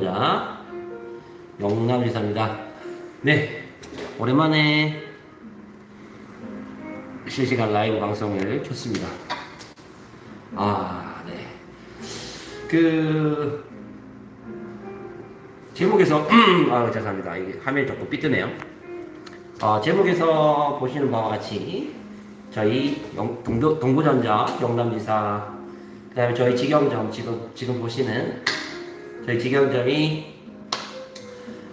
자, 영남지사입니다. 네, 오랜만에 실시간 라이브 방송을 켰습니다. 아, 네. 그 제목에서 아 죄송합니다. 이게 화면이 조금 삐뜨네요. 어, 제목에서 보시는 바와 같이 저희 영, 동부, 동부전자 영남지사 그 다음에 저희 직영점 지금 지금 보시는 저희 직영점이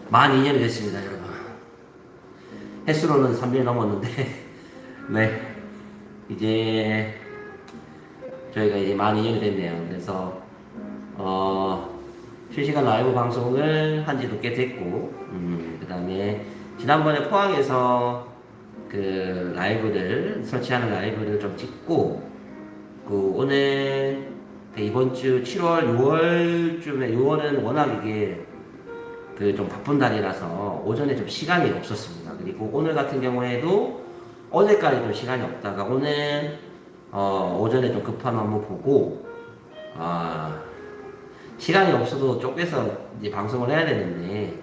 만 2년이 됐습니다, 여러분. 횟수로는 3년 넘었는데, 네. 이제, 저희가 이제 만 2년이 됐네요. 그래서, 어, 실시간 라이브 방송을 한 지도 꽤 됐고, 음, 그 다음에, 지난번에 포항에서 그 라이브를, 설치하는 라이브를 좀 찍고, 그 오늘 그 이번 주 7월, 6월쯤에 6월은 워낙 이게 그 좀 바쁜 달이라서 오전에 좀 시간이 없었습니다. 그리고 오늘 같은 경우에도 어제까지 좀 시간이 없다가 오늘 어 오전에 좀 급한 업무 보고 아 시간이 없어도 쪼개서 이제 방송을 해야 되는데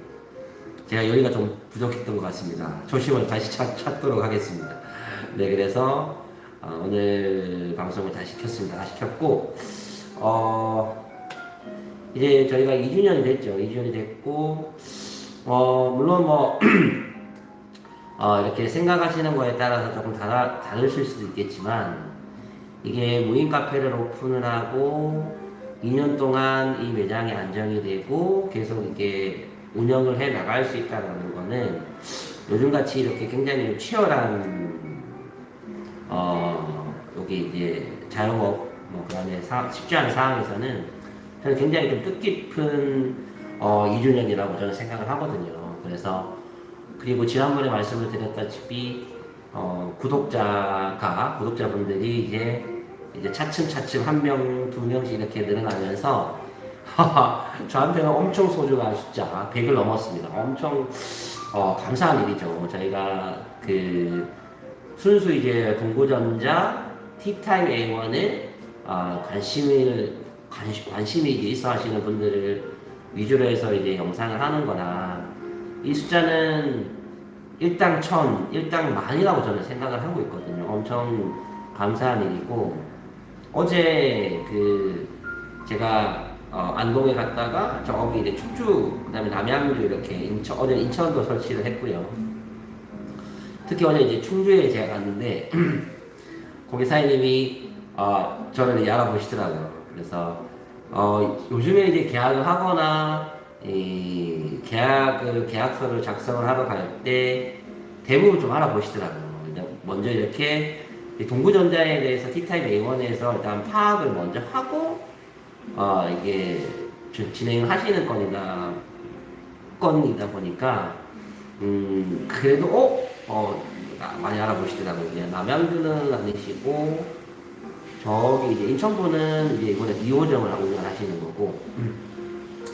제가 여기가 좀 부족했던 것 같습니다. 조심을 다시 찾, 찾도록 하겠습니다. 네, 그래서 어, 오늘 방송을 다시 켰습니다. 다시 켰고 어, 이제 저희가 2주년이 됐죠. 2주년이 됐고, 어, 물론 뭐, 어, 이렇게 생각하시는 거에 따라서 조금 다르, 다르실 수도 있겠지만, 이게 무인 카페를 오픈을 하고, 2년 동안 이 매장이 안정이 되고, 계속 이게 운영을 해 나갈 수 있다는 거는, 요즘같이 이렇게 굉장히 치열한, 어, 여기 이제 자영업, 뭐, 그 다음에 쉽지 않은 상황에서는 저는 굉장히 좀 뜻깊은 어, 2주년이라고 저는 생각을 하거든요. 그래서 그리고 지난번에 말씀을 드렸다시피 어, 구독자가 구독자분들이 이제 이제 차츰차츰 한 명, 두 명씩 이렇게 늘어나면서 저한테는 엄청 소중한 숫자 100을 넘었습니다. 엄청 어, 감사한 일이죠. 저희가 그 순수 이제 동부전자 티타임 A1을 어, 관심을 관심, 관심이 있어 하시는 분들을 위주로 해서 이제 영상을 하는 거나 이 숫자는 일당 천, 일당 만이라고 저는 생각을 하고 있거든요. 엄청 감사한 일이고 어제 그 제가 어, 안동에 갔다가 저기 이제 충주 그다음에 남양주 이렇게 인천 어제 인천도 설치를 했고요. 특히 어제 이제 충주에 제가 갔는데 거기 사장님이 어, 저를 이제 알아보시더라고요. 그래서 어, 요즘에 이제 계약을 하거나 이 계약을 계약서를 작성을 하러 갈 때 대부분 좀 알아보시더라고요. 먼저 이렇게 동부전자에 대해서 T타입 A1에서 일단 파악을 먼저 하고 어, 이게 진행을 하시는 건이다 건이다 보니까 음 그래도 어, 어 많이 알아보시더라고요. 남양주는 아니시고 저기 이제 인천분은 이제 이번에 2호점을 운영을 하시는 거고.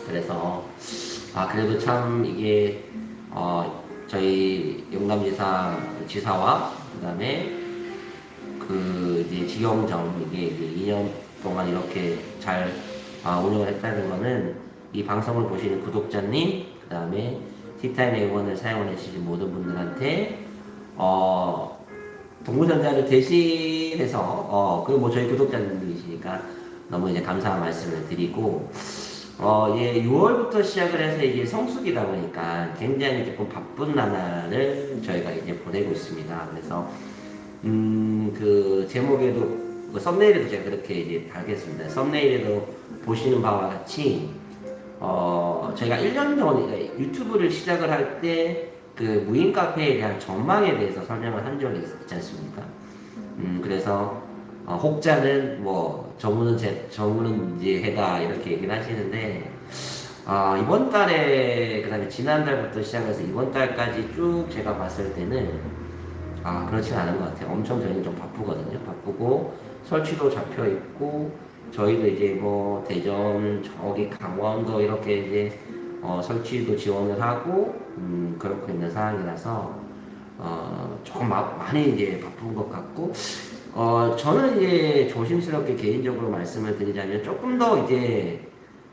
그래서 아 그래도 참 이게 어 저희 영남지사 지사와 그다음에 그 이제 직영점 이게 이제 2년 동안 이렇게 잘 아, 운영을 했다는 거는 이 방송을 보시는 구독자님 그다음에 티타임 A1을 사용해 주신 모든 분들한테 어 동부전자를 대신해서 어 그리고 뭐 저희 구독자님이시니까 너무 이제 감사한 말씀을 드리고 어 예, 6월부터 시작을 해서 이게 성수기다 보니까 굉장히 조금 바쁜 나날을 저희가 이제 보내고 있습니다. 그래서 음 그 제목에도 그 썸네일에도 제가 그렇게 이제 달겠습니다. 썸네일에도 보시는 바와 같이 어 저희가 1년 전에 유튜브를 시작을 할때 그 무인 카페에 대한 전망에 대해서 설명을 한 적이 있지 않습니까? 음 그래서 어, 혹자는 뭐 저분은 제 저분은 이제 해다 이렇게 얘기를 하시는데 아 이번 달에 그다음에 지난 달부터 시작해서 이번 달까지 쭉 제가 봤을 때는 아 그렇진 않은 것 같아요. 엄청 저희는 좀 바쁘거든요. 바쁘고 설치도 잡혀 있고 저희도 이제 뭐 대전 저기 강원도 이렇게 이제 어, 설치도 지원을 하고 음, 그렇고 있는 상황이라서 어, 조금 마, 많이 이제 바쁜 것 같고 어, 저는 이제 조심스럽게 개인적으로 말씀을 드리자면 조금 더 이제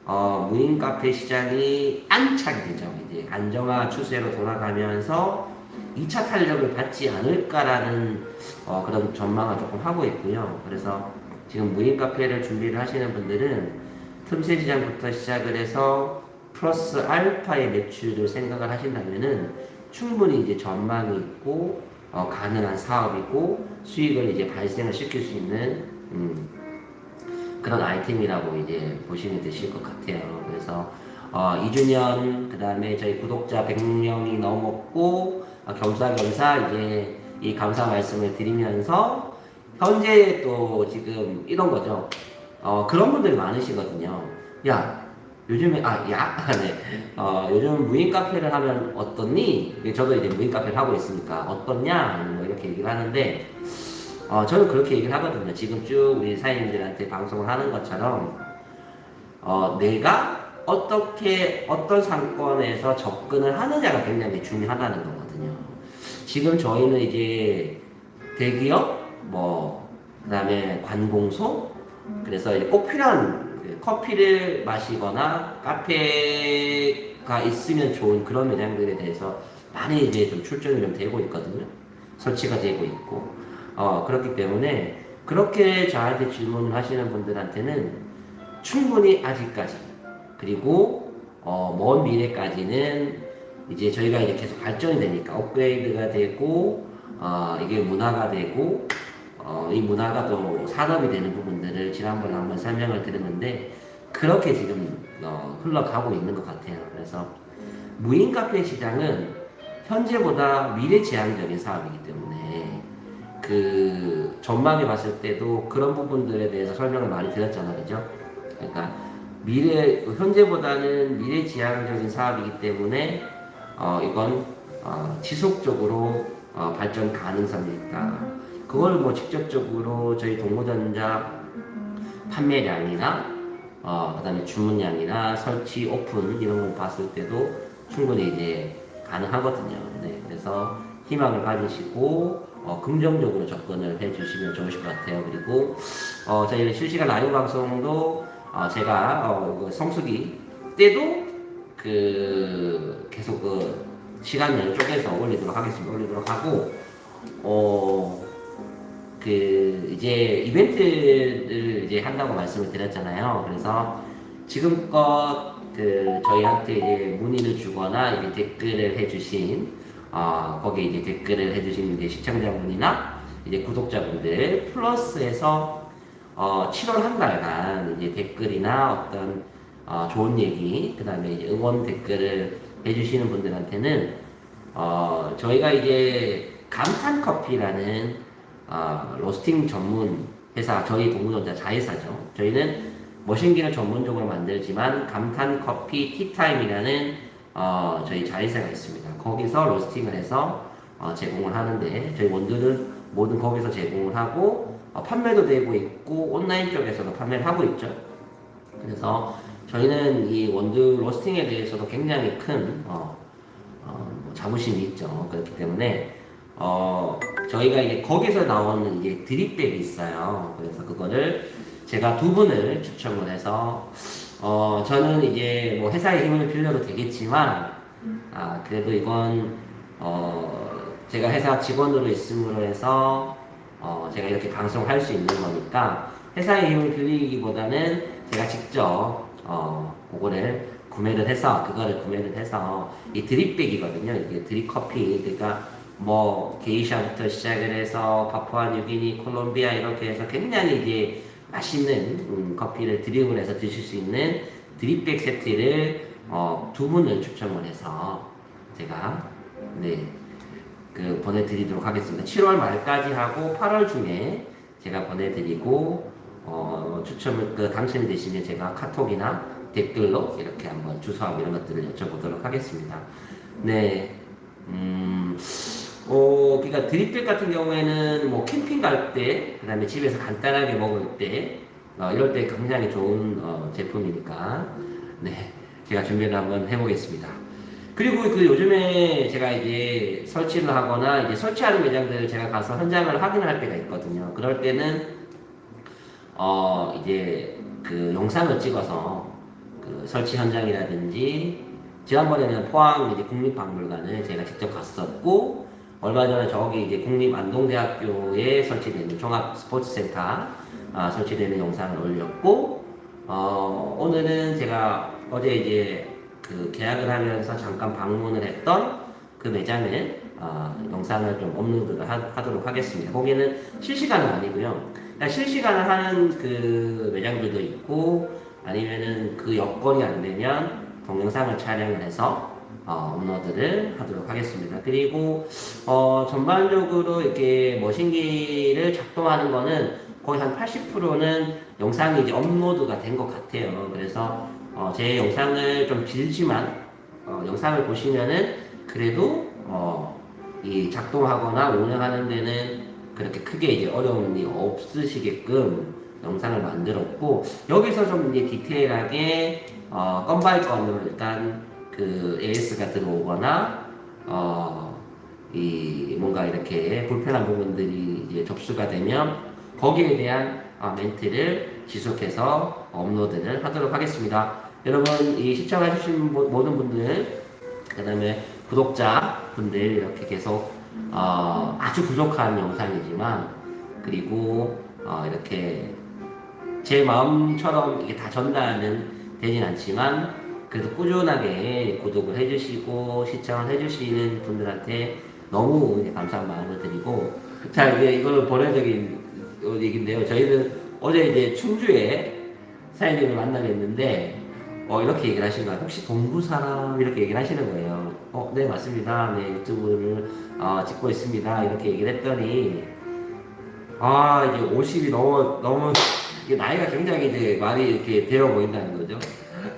어, 무인 카페 시장이 안착이 되죠. 이제 안정화 추세로 돌아가면서 2차 탄력을 받지 않을까라는 어, 그런 전망을 조금 하고 있고요. 그래서 지금 무인 카페를 준비를 하시는 분들은 틈새 시장부터 시작을 해서 플러스 알파의 매출을 생각을 하신다면은 충분히 이제 전망이 있고 어, 가능한 사업이고 수익을 이제 발생을 시킬 수 있는 음, 그런 아이템이라고 이제 보시면 되실 것 같아요. 그래서 어, 2주년 그 다음에 저희 구독자 100명이 넘었고 어, 겸사겸사 이제 이 감사 말씀을 드리면서 현재 또 지금 이런 거죠. 어, 그런 분들이 많으시거든요. 야, 요즘에, 아, 야, 네. 어, 요즘 무인 카페를 하면 어떻니? 저도 이제 무인 카페를 하고 있으니까 어떻냐? 뭐 이렇게 얘기를 하는데, 어, 저는 그렇게 얘기를 하거든요. 지금 쭉 우리 사장님들한테 방송을 하는 것처럼, 어, 내가 어떻게, 어떤 상권에서 접근을 하느냐가 굉장히 중요하다는 거거든요. 지금 저희는 이제 대기업, 뭐, 그 다음에 관공서, 그래서 이제 꼭 필요한 그 커피를 마시거나 카페가 있으면 좋은 그런 매장들에 대해서 많이 이제 좀 출전이 좀 되고 있거든요. 설치가 되고 있고. 어, 그렇기 때문에 그렇게 저한테 질문을 하시는 분들한테는 충분히 아직까지 그리고 어, 먼 미래까지는 이제 저희가 이제 계속 발전이 되니까 업그레이드가 되고 어, 이게 문화가 되고 어, 이 문화가 또 산업이 되는 부분들을 지난번에 한번 설명을 드렸는데 그렇게 지금 어, 흘러가고 있는 것 같아요. 그래서 무인 카페 시장은 현재보다 미래 지향적인 사업이기 때문에 그 전망에 봤을 때도 그런 부분들에 대해서 설명을 많이 드렸잖아요, 그죠? 그러니까 미래 현재보다는 미래 지향적인 사업이기 때문에 어, 이건 어, 지속적으로 어, 발전 가능성이 있다. 그걸 뭐 직접적으로 저희 동모전자 판매량이나 어, 그다음에 주문량이나 설치 오픈 이런 걸 봤을 때도 충분히 이제 가능하거든요. 네, 그래서 희망을 가지시고 어, 긍정적으로 접근을 해주시면 좋으실 것 같아요. 그리고 어, 저희 실시간 라이브 방송도 어, 제가 어, 그 성수기 때도 그 계속 그 시간을 쪼개서 올리도록 하겠습니다. 올리도록 하고 어. 그 이제 이벤트를 이제 한다고 말씀을 드렸잖아요. 그래서 지금껏 그 저희한테 이제 문의를 주거나 이제 댓글을 해주신 어 거기 이제 댓글을 해주신 이제 시청자분이나 이제 구독자분들 플러스해서 어 7월 한 달간 이제 댓글이나 어떤 어 좋은 얘기 그다음에 응원 댓글을 해주시는 분들한테는 어 저희가 이제 감탄 커피라는 어, 로스팅 전문 회사 저희 동문전자 자회사죠. 저희는 머신기를 전문적으로 만들지만 감탄 커피 티타임이라는 어, 저희 자회사가 있습니다. 거기서 로스팅을 해서 어, 제공을 하는데 저희 원두는 모든 거기서 제공을 하고 어, 판매도 되고 있고 온라인 쪽에서도 판매를 하고 있죠. 그래서 저희는 이 원두 로스팅에 대해서도 굉장히 큰 어, 어, 뭐 자부심이 있죠. 그렇기 때문에 어, 저희가 이제 거기서 나오는 이제 드립백이 있어요. 그래서 그거를 제가 두 분을 추첨을 해서 어, 저는 이제 뭐 회사의 힘을 빌려도 되겠지만 아, 그래도 이건 어, 제가 회사 직원으로 있음으로 해서 어, 제가 이렇게 방송할 수 있는 거니까 회사의 힘을 빌리기보다는 제가 직접 어, 그거를 구매를 해서 그거를 구매를 해서 이 드립백이거든요. 이게 드립 커피 그러니까 뭐 게이샤부터 시작을 해서 파푸아 뉴기니, 콜롬비아 이렇게 해서 굉장히 이제 맛있는 음, 커피를 드립을 해서 드실 수 있는 드립백 세트를 어, 두 분을 추첨을 해서 제가 네. 그 보내드리도록 하겠습니다. 7월 말까지 하고 8월 중에 제가 보내드리고 어, 추첨을 그 당첨이 되시면 제가 카톡이나 댓글로 이렇게 한번 주소하고 이런 것들을 여쭤보도록 하겠습니다. 네, 음, 어, 그러니까 드립백 같은 경우에는 뭐 캠핑 갈 때, 그 다음에 집에서 간단하게 먹을 때, 어, 이럴 때 굉장히 좋은 어, 제품이니까, 네, 제가 준비를 한번 해보겠습니다. 그리고 그 요즘에 제가 이제 설치를 하거나 이제 설치하는 매장들을 제가 가서 현장을 확인할 때가 있거든요. 그럴 때는 어 이제 그 영상을 찍어서 그그 설치 현장이라든지 지난번에는 포항 이제 국립박물관을 제가 직접 갔었고 얼마 전에 저기 이제 국립안동대학교에 설치되는 종합 스포츠센터 아, 설치되는 영상을 올렸고 어, 오늘은 제가 어제 이제 그 계약을 하면서 잠깐 방문을 했던 그 매장을 어, 영상을 좀 업로드를 하, 도록 하겠습니다. 거기는 실시간은 아니고요. 실시간을 하는 그 매장들도 있고 아니면은 그 여건이 안 되면 동영상을 촬영을 해서 어, 업로드를 하도록 하겠습니다. 그리고 어, 전반적으로 이렇게 머신기를 작동하는 거는 거의 한 80%는 영상이 이제 업로드가 된 것 같아요. 그래서 어, 제 영상을 좀 길지만 어, 영상을 보시면은 그래도 어, 이 작동하거나 운영하는 데는 그렇게 크게 이제 어려움이 없으시게끔 영상을 만들었고 여기서 좀 이제 디테일하게 어, 건 바이 건으로 일단 그 AS가 들어오거나 어, 이 뭔가 이렇게 불편한 부분들이 이제 접수가 되면 거기에 대한 어, 멘트를 지속해서 업로드를 하도록 하겠습니다. 여러분 이 시청해주신 모- 모든 분들 그다음에 구독자 분들 이렇게 계속 어, 아주 부족한 영상이지만 그리고 어, 이렇게 제 마음처럼 이게 다 전달은 되진 않지만 그래도 꾸준하게 구독을 해주시고 시청을 해주시는 분들한테 너무 감사한 마음을 드리고 자 이제 이거는 본회적인 얘기인데요. 저희는 어제 이제 충주에 사장님을 만나게 했는데 어, 이렇게 얘기를 하신 거예요. 혹시 동부 사람 이렇게 얘기를 하시는 거예요. 어, 네 맞습니다. 네 유튜브를 어, 찍고 있습니다. 이렇게 얘기를 했더니 아 이제 50이 너무 이게 나이가 굉장히 이제 많이 이렇게 되어 보인다는 거죠.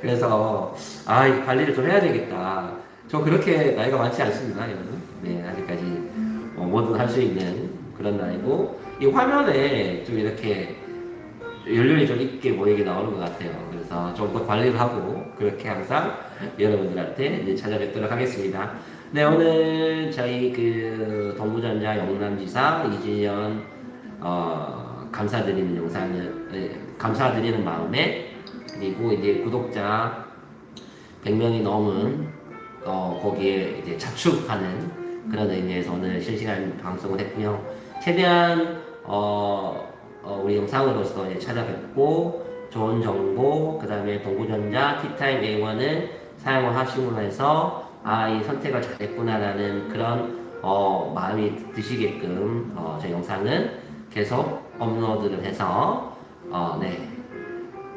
그래서 아, 이 관리를 좀 해야 되겠다. 저 그렇게 나이가 많지 않습니다, 여러분. 네, 아직까지 어, 뭐든 할 수 있는 그런 나이고 이 화면에 좀 이렇게 연륜이 좀 있게 보이게 나오는 것 같아요. 그래서 좀 더 관리를 하고 그렇게 항상 여러분들한테 이제 찾아뵙도록 하겠습니다. 네, 오늘 저희 그 동부전자 영남지사 이진현 어, 감사드리는 영상을 예, 감사드리는 마음에 그리고 이제 구독자 100명이 넘은 어, 거기에 이제 자축하는 그런 의미에서 오늘 실시간 방송을 했고요. 최대한 어, 어, 우리 영상으로서 이제 찾아뵙고 좋은 정보, 그 다음에 동구전자 티타임 A1을 사용을 하시고 해서 아, 이 선택을 잘했구나라는 그런 어, 마음이 드시게끔 어, 제 영상은 계속 업로드를 해서 어, 네,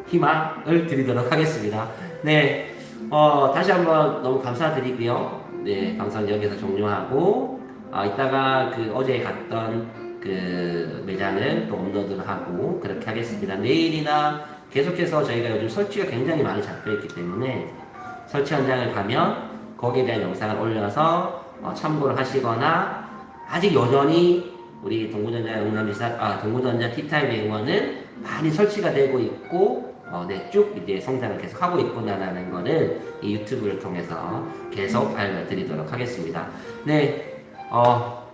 희망을 드리도록 하겠습니다. 네, 어, 다시 한번 너무 감사드리고요. 네, 방송 여기서 종료하고 어, 이따가 그 어제 갔던 그 매장을 또 업로드를 하고 그렇게 하겠습니다. 내일이나 계속해서 저희가 요즘 설치가 굉장히 많이 잡혀 있기 때문에 설치 현장을 가면 거기에 대한 영상을 올려서 어, 참고를 하시거나 아직 여전히 우리 동구전자 영남지사 아 동구전자 티타임 A1은 많이 설치가 되고 있고 어, 네, 쭉 이제 성장을 계속 하고 있구나라는 거를 이 유튜브를 통해서 계속 알려드리도록 하겠습니다. 네, 어,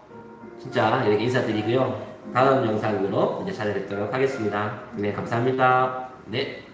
진짜 이렇게 인사드리고요. 다음 영상으로 이제 찾아뵙도록 하겠습니다. 네, 감사합니다. 네.